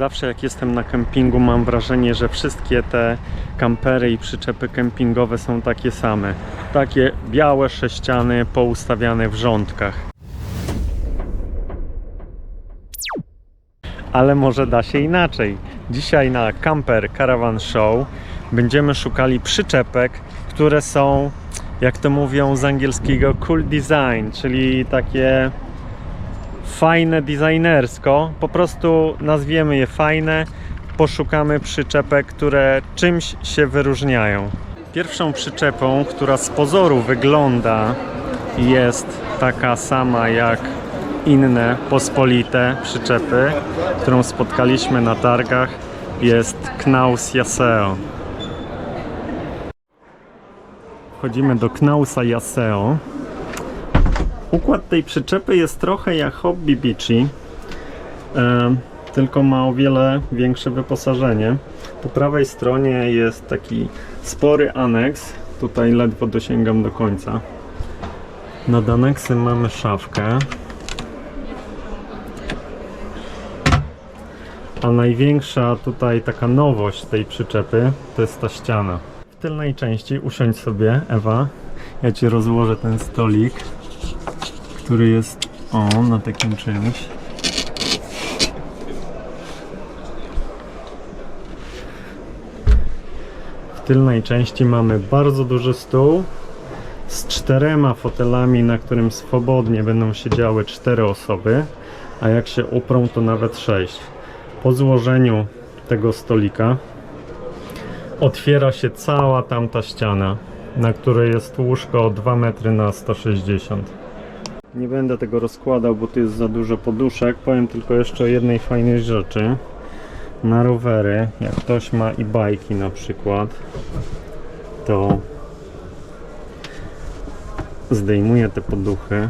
Zawsze jak jestem na kempingu mam wrażenie, że wszystkie te kampery i przyczepy kempingowe są takie same. Takie białe sześciany poustawiane w rządkach. Ale może da się inaczej. Dzisiaj na Camper Caravan Show będziemy szukali przyczepek, które są, jak to mówią z angielskiego, cool design, czyli takie fajne designersko. Po prostu nazwiemy je fajne, poszukamy przyczepek, które czymś się wyróżniają. Pierwszą przyczepą, która z pozoru wygląda jest taka sama jak inne pospolite przyczepy, którą spotkaliśmy na targach, jest Knaus Yaseo. Wchodzimy do Knausa Yaseo. Układ tej przyczepy jest trochę jak Hobby Beachy, tylko ma o wiele większe wyposażenie. Po prawej stronie jest taki spory aneks. Tutaj ledwo dosięgam do końca. Nad aneksem mamy szafkę. A największa tutaj taka nowość tej przyczepy to jest ta ściana. W tylnej części usiądź sobie, Ewa. Ja ci rozłożę ten stolik, który jest o na takim czymś. W tylnej części mamy bardzo duży stół z czterema fotelami, na którym swobodnie będą siedziały cztery osoby, a jak się uprą, to nawet sześć. Po złożeniu tego stolika otwiera się cała tamta ściana, na której jest łóżko o 2 metry na 160. Nie będę tego rozkładał, bo tu jest za dużo poduszek. Powiem tylko jeszcze o jednej fajnej rzeczy. Na rowery, jak ktoś ma i bajki na przykład, to zdejmuje te poduchy.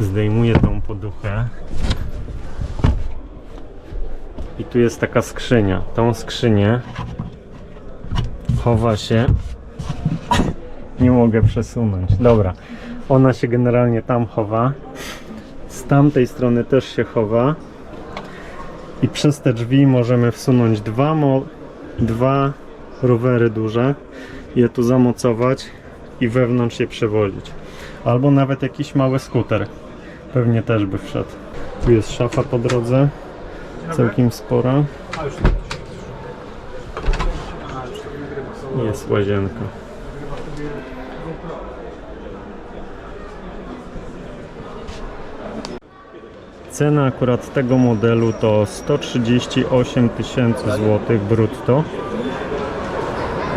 Zdejmuje tą poduchę. I tu jest taka skrzynia. Tą skrzynię chowa się nie mogę przesunąć. Dobra, ona się generalnie tam chowa. Z tamtej strony też się chowa. I przez te drzwi możemy wsunąć dwa, dwa rowery duże, je tu zamocować i wewnątrz je przewozić. Albo nawet jakiś mały skuter. Pewnie też by wszedł. Tu jest szafa po drodze. Całkiem spora. Jest łazienka. Cena akurat tego modelu to 138 tysięcy złotych brutto.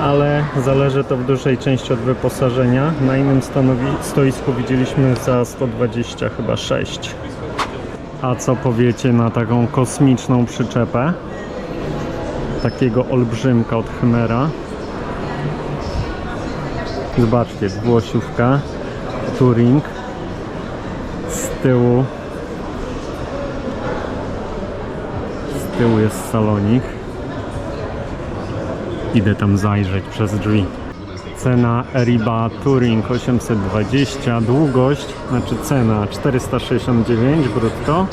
Ale zależy to w dużej części od wyposażenia. Na innym stoisku widzieliśmy za 120 chyba 6. A co powiecie na taką kosmiczną przyczepę? Takiego olbrzymka od Chimera. Zobaczcie, dwuosiówka, Touring. Z tyłu Z tyłu jest salonik. Idę tam zajrzeć przez drzwi. Cena Eriba Touring 820, długość, znaczy cena 469 brutto,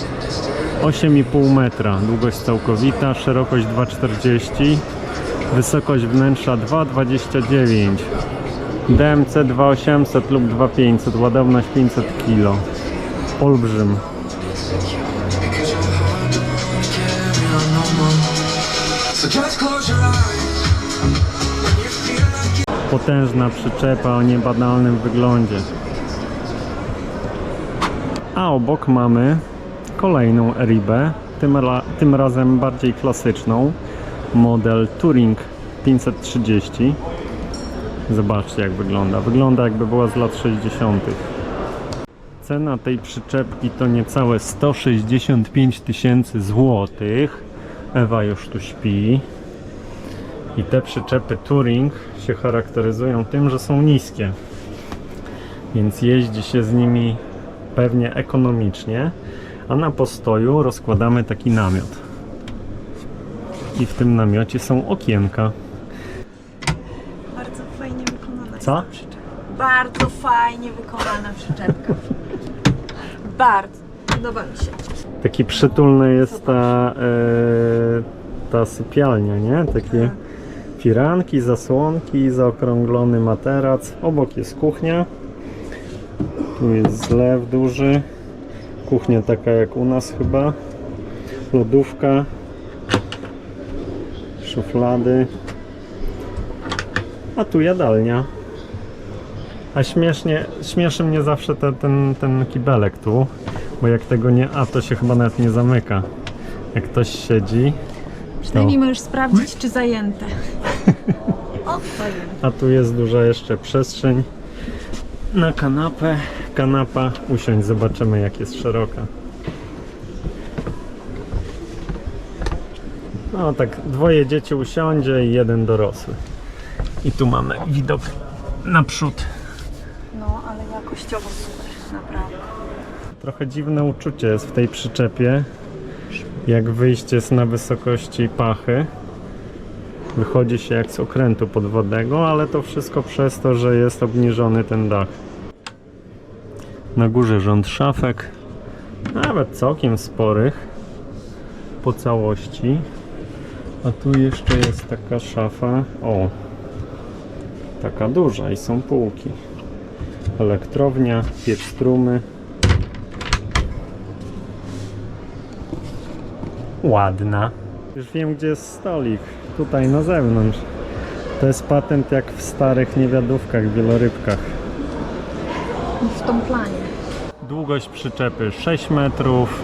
8,5 metra, długość całkowita, szerokość 2,40, wysokość wnętrza 2,29, DMC 2800 lub 2500, ładowność 500 kg. Olbrzym. Potężna przyczepa o niebadalnym wyglądzie. A obok mamy kolejną Eribę, tym, ra, tym razem bardziej klasyczną, model Touring 530. Zobaczcie jak wygląda. Wygląda jakby była z lat 60. Cena tej przyczepki to niecałe 165 tysięcy złotych. Ewa już tu śpi. I te przyczepy Touring się charakteryzują tym, że są niskie. Więc jeździ się z nimi pewnie ekonomicznie, a na postoju rozkładamy taki namiot. I w tym namiocie są okienka. Bardzo fajnie wykonana Co? Bardzo fajnie wykonana przyczepka. Bardzo. Podoba mi się. Taki przytulny jest ta, e, ta sypialnia, nie? Takie firanki, zasłonki, zaokrąglony materac. Obok jest kuchnia. Tu jest zlew duży. Kuchnia taka jak u nas chyba. Lodówka. Szuflady. A tu jadalnia. A śmiesznie, śmieszy mnie zawsze te, ten, ten kibelek tu, bo jak tego nie, a to się chyba nawet nie zamyka. Jak ktoś siedzi, Przynajmniej możesz sprawdzić, czy zajęte. O, a tu jest duża jeszcze przestrzeń na kanapę. Kanapa, usiądź, zobaczymy jak jest szeroka. No tak, dwoje dzieci usiądzie i jeden dorosły. I tu mamy widok naprzód. Jakościowo super, naprawdę. Trochę dziwne uczucie jest w tej przyczepie. Jak wyjście jest na wysokości pachy. Wychodzi się jak z okrętu podwodnego, ale to wszystko przez to, że jest obniżony ten dach. Na górze rząd szafek, nawet całkiem sporych po całości. A tu jeszcze jest taka szafa, o, taka duża i są półki. Elektrownia, piec strumy. Ładna. Już wiem, gdzie jest stolik. Tutaj na zewnątrz. To jest patent jak w starych niewiadówkach, wielorybkach. W tą planie. Długość przyczepy 6 metrów,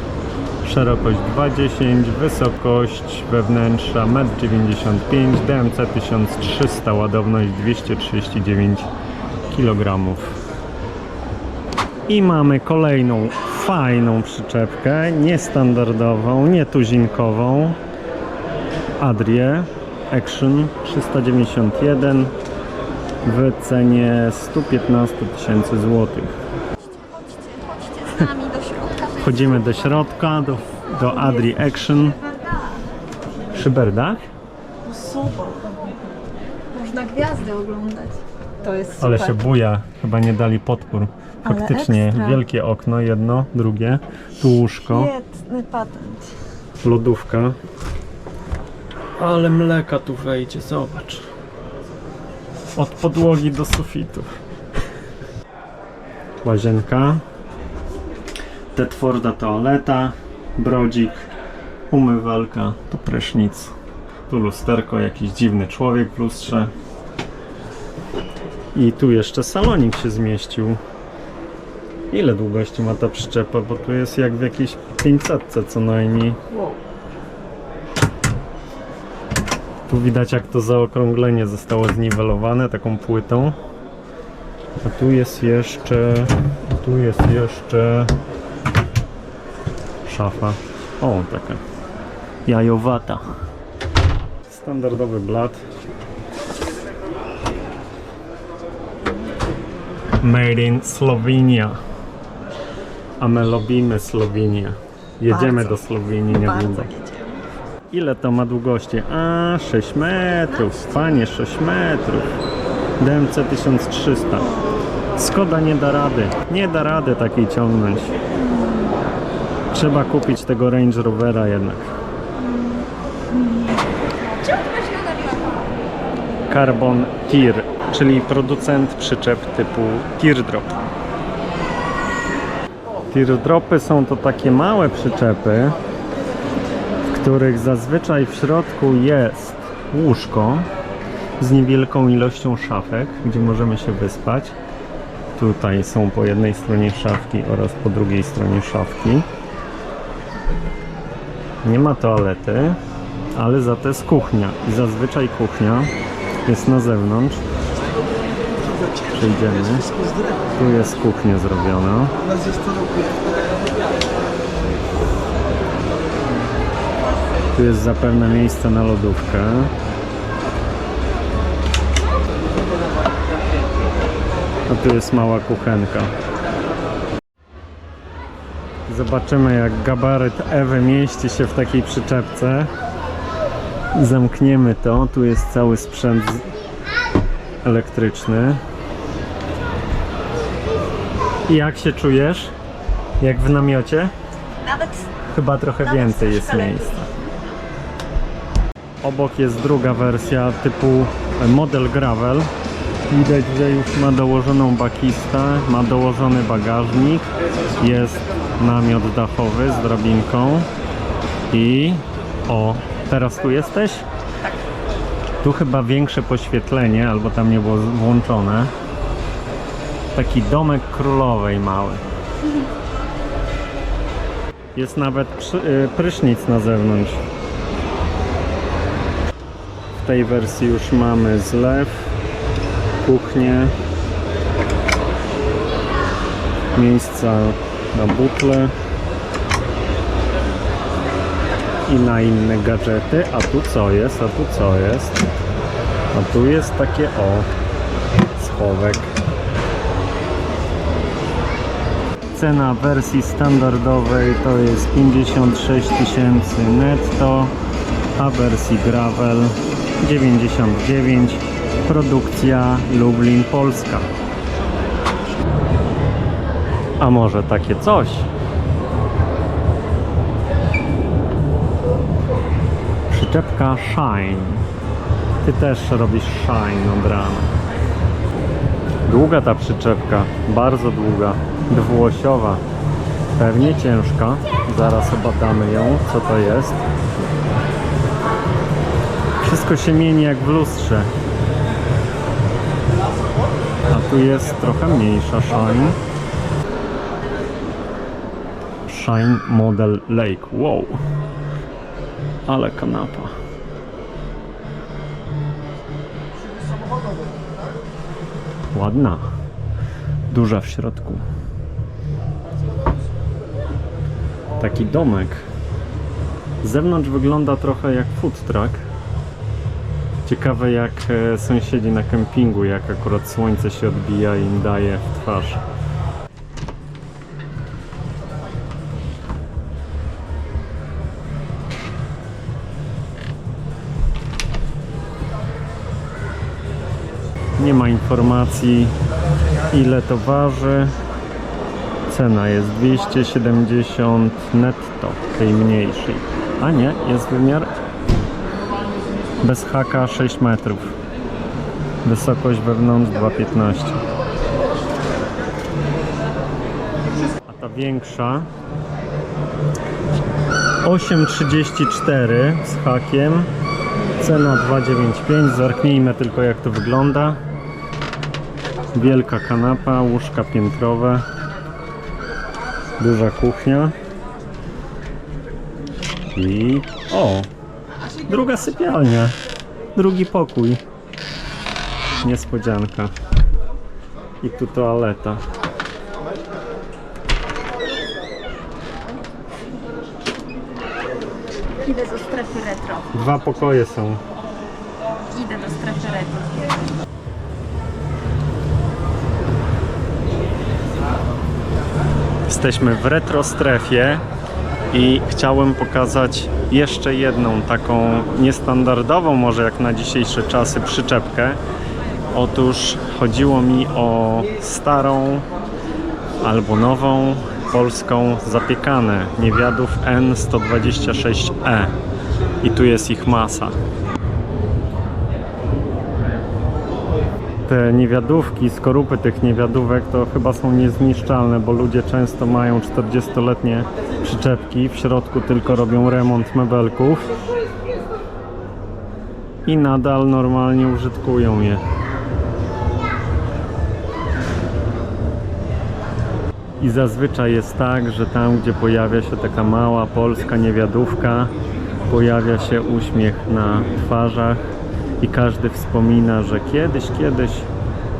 szerokość 2,10, wysokość wewnętrzna 1,95 m, DMC 1300, ładowność 239 kg. I mamy kolejną fajną przyczepkę, niestandardową, nietuzinkową. Adrie Action 391 w cenie 115 tysięcy złotych. Chodźcie z nami do środka. Wchodzimy do środka, do, do Adri Action. Szyberdach? Super. Można gwiazdy oglądać. To jest super. Ale się buja, chyba nie dali podpór. Ale Faktycznie, ekstra. wielkie okno, jedno, drugie, tu łóżko, Świetny patent. lodówka. Ale mleka tu wejdzie, zobacz. Od podłogi do sufitu. Łazienka. Tetworda toaleta, brodzik, umywalka, tu prysznic. Tu lusterko, jakiś dziwny człowiek w lustrze. I tu jeszcze salonik się zmieścił. Ile długości ma ta przyczepa? Bo tu jest jak w jakiejś 500 co najmniej. Tu widać jak to zaokrąglenie zostało zniwelowane taką płytą. A tu jest jeszcze... Tu jest jeszcze... Szafa. O, taka. Jajowata. Standardowy blat. Made in Slovenia. A my lubimy Słowenię. Jedziemy Bardzo. do Słowenii niedługo. Bardzo jedziemy. Ile to ma długości? A, 6 metrów. Panie, 6 metrów. DMC 1300. Skoda nie da rady. Nie da rady takiej ciągnąć. Trzeba kupić tego Range Rovera jednak. Carbon Tear, czyli producent przyczep typu Teardrop. Teardropy są to takie małe przyczepy, w których zazwyczaj w środku jest łóżko z niewielką ilością szafek, gdzie możemy się wyspać. Tutaj są po jednej stronie szafki oraz po drugiej stronie szafki. Nie ma toalety, ale za to jest kuchnia. I zazwyczaj kuchnia jest na zewnątrz. Przejdziemy. Tu jest kuchnia zrobiona. Tu jest zapewne miejsce na lodówkę. A tu jest mała kuchenka. Zobaczymy jak gabaryt Ewy mieści się w takiej przyczepce. Zamkniemy to. Tu jest cały sprzęt elektryczny. I jak się czujesz? Jak w namiocie? Nawet Chyba trochę Nawet więcej jest miejsca. Obok jest druga wersja typu model gravel. Widać, że już ma dołożoną bakistę, ma dołożony bagażnik, jest namiot dachowy z drabinką i o, teraz tu jesteś? Tu chyba większe poświetlenie, albo tam nie było włączone. Taki domek królowej mały. Jest nawet y, prysznic na zewnątrz. W tej wersji już mamy zlew, kuchnię, miejsca na butle i na inne gadżety. A tu co jest? A tu co jest? A tu jest takie o schowek. Cena wersji standardowej to jest 56 tysięcy netto, a wersji gravel 99. Produkcja Lublin Polska. A może takie coś? Przyczepka Shine. Ty też robisz Shine od rana. Długa ta przyczepka, bardzo długa, dwuosiowa. Pewnie ciężka. Zaraz obadamy ją, co to jest. Wszystko się mieni jak w lustrze. A tu jest trochę mniejsza Shine. Shine Model Lake. Wow. Ale kanapa. Ładna. Duża w środku. Taki domek. Z zewnątrz wygląda trochę jak food truck. Ciekawe jak e, sąsiedzi na kempingu, jak akurat słońce się odbija i im daje w twarz. Nie ma informacji ile to waży. Cena jest 270 netto, tej mniejszej. A nie, jest wymiar bez haka 6 metrów. Wysokość wewnątrz 2,15. A ta większa 8,34 z hakiem. Cena 2,95. Zerknijmy tylko jak to wygląda. Wielka kanapa, łóżka piętrowe. Duża kuchnia. I o! Druga sypialnia. Drugi pokój. Niespodzianka. I tu toaleta. idę do strefy retro. Dwa pokoje są. Idę do strefy retro. Jesteśmy w retro strefie i chciałem pokazać jeszcze jedną taką niestandardową, może jak na dzisiejsze czasy, przyczepkę. Otóż chodziło mi o starą albo nową polską zapiekanę niewiadów N126E i tu jest ich masa. Te niewiadówki, skorupy tych niewiadówek to chyba są niezniszczalne, bo ludzie często mają 40-letnie przyczepki, w środku tylko robią remont mebelków i nadal normalnie użytkują je. I zazwyczaj jest tak, że tam gdzie pojawia się taka mała polska niewiadówka, pojawia się uśmiech na twarzach i każdy wspomina, że kiedyś, kiedyś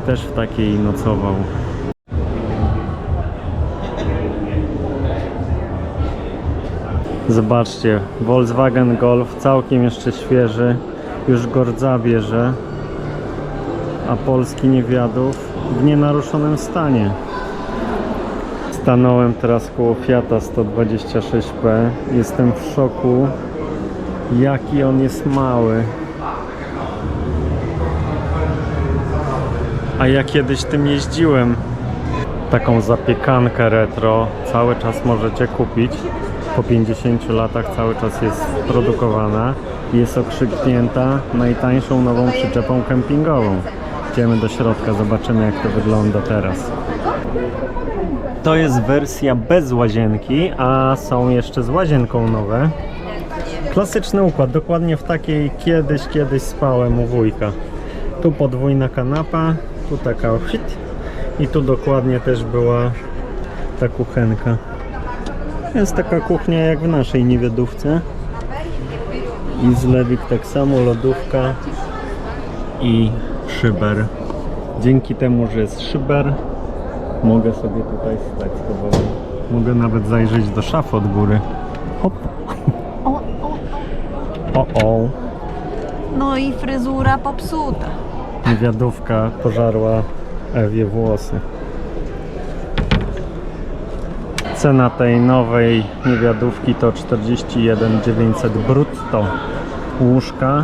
też w takiej nocował. Zobaczcie, Volkswagen Golf całkiem jeszcze świeży, już go rdza bierze, a polski niewiadów w nienaruszonym stanie. Stanąłem teraz koło Fiata 126P. Jestem w szoku, jaki on jest mały. A ja kiedyś tym jeździłem. Taką zapiekankę retro cały czas możecie kupić po 50 latach cały czas jest produkowana jest okrzyknięta najtańszą nową przyczepą kempingową. Idziemy do środka, zobaczymy jak to wygląda teraz. To jest wersja bez łazienki, a są jeszcze z łazienką nowe. Klasyczny układ, dokładnie w takiej kiedyś, kiedyś spałem u wujka. Tu podwójna kanapa, tu taka hit i tu dokładnie też była ta kuchenka. Jest taka kuchnia jak w naszej niewiadówce. I zlewik tak samo, lodówka i szyber. Dzięki temu, że jest szyber, mogę sobie tutaj stać spokojnie. Mogę nawet zajrzeć do szafy od góry. Hop. O, o, o. O, o. No i fryzura popsuta. Niewiadówka pożarła Ewie włosy. Cena tej nowej niewiadówki to 41 900 brutto. Łóżka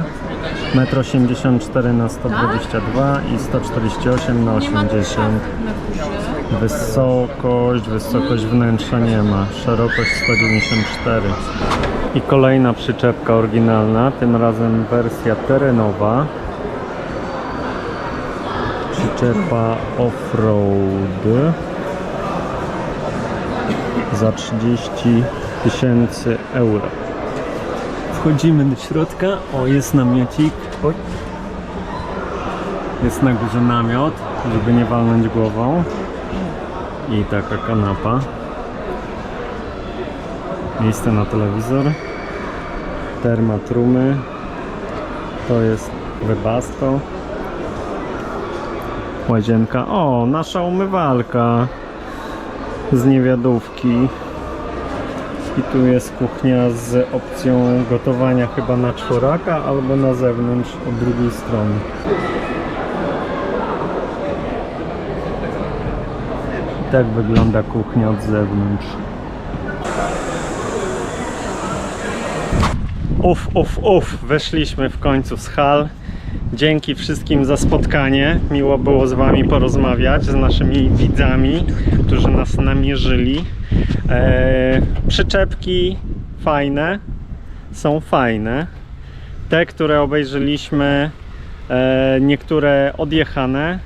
1,84 m na 122 i 148 na 80 Wysokość, wysokość wnętrza nie ma, szerokość 194 i kolejna przyczepka oryginalna, tym razem wersja terenowa przyczepa offroad za 30 tysięcy euro. Wchodzimy do środka. O, jest namiocik. Jest na górze namiot, żeby nie walnąć głową. I taka kanapa. Miejsce na telewizor. Termatrumy. To jest webasto. Łazienka. O, nasza umywalka z niewiadówki. I tu jest kuchnia z opcją gotowania chyba na czworaka albo na zewnątrz od drugiej strony. Tak wygląda kuchnia od zewnątrz. Uf, uf, uf, weszliśmy w końcu z hal. Dzięki wszystkim za spotkanie. Miło było z Wami porozmawiać, z naszymi widzami, którzy nas namierzyli. Eee, przyczepki fajne, są fajne. Te, które obejrzeliśmy, e, niektóre odjechane.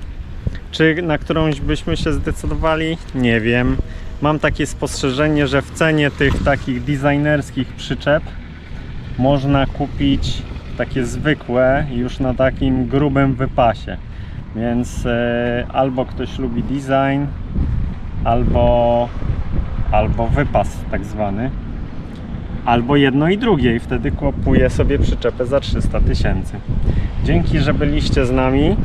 Czy na którąś byśmy się zdecydowali? Nie wiem. Mam takie spostrzeżenie, że w cenie tych takich designerskich przyczep można kupić takie zwykłe już na takim grubym wypasie. Więc e, albo ktoś lubi design, albo, albo wypas tak zwany, albo jedno i drugie i wtedy kupuje sobie przyczepę za 300 tysięcy. Dzięki, że byliście z nami.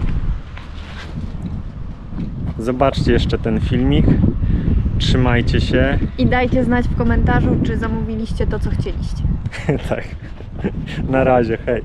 Zobaczcie jeszcze ten filmik. Trzymajcie się. I dajcie znać w komentarzu, czy zamówiliście to, co chcieliście. tak. Na razie, hej.